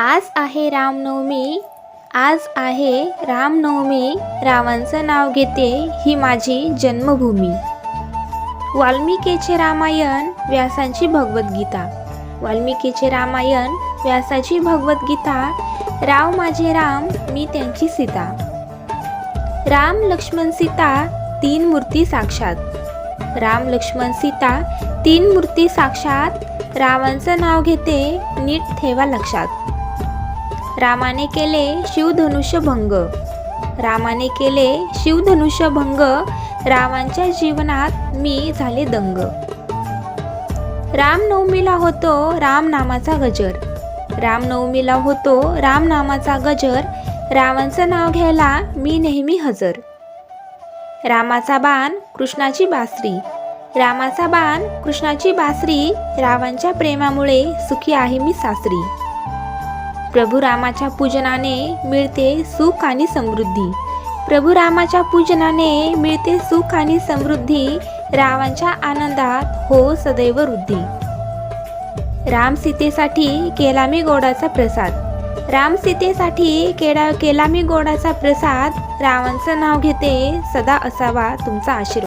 आज आहे रामनवमी. आज आहे रामनवमी. रावांचं नाव घेते ही माझी जन्मभूमी. वाल्मिकेचे रामायण व्यासांची भगवद्गीता. वाल्मिकेचे रामायण व्यासाची भगवद्गीता. राव माझे राम मी त्यांची सीता. राम लक्ष्मण सीता तीन मूर्ती साक्षात. राम लक्ष्मण सीता तीन मूर्ती साक्षात. रावांचं नाव घेते नीट ठेवा लक्षात. रामाने केले शिवधनुष्य भंग रामाने केले शिवधनुष्य भंग रावांच्या जीवनात मी झाले दंग. रामनवमीला होतो राम नामाचा गजर. रामनवमीला होतो राम नामाचा गजर. रावांचं नाव घ्यायला मी नेहमी हजर. रामाचा बाण कृष्णाची बासरी. रामाचा बाण कृष्णाची बासरी रावांच्या प्रेमामुळे सुखी आहे मी सासरी. प्रभू रामाच्या पूजनाने मिळते सुख आणि समृद्धी. प्रभू रामाच्या पूजनाने मिळते सुख आणि समृद्धी. रावांच्या आनंदात हो सदैव वृद्धी. राम सीतेसाठी केला मी गोडाचा प्रसाद. राम सीतेसाठी केला केला मी गोडाचा प्रसाद. रावांचं नाव घेते सदा असावा तुमचा आशीर्वाद.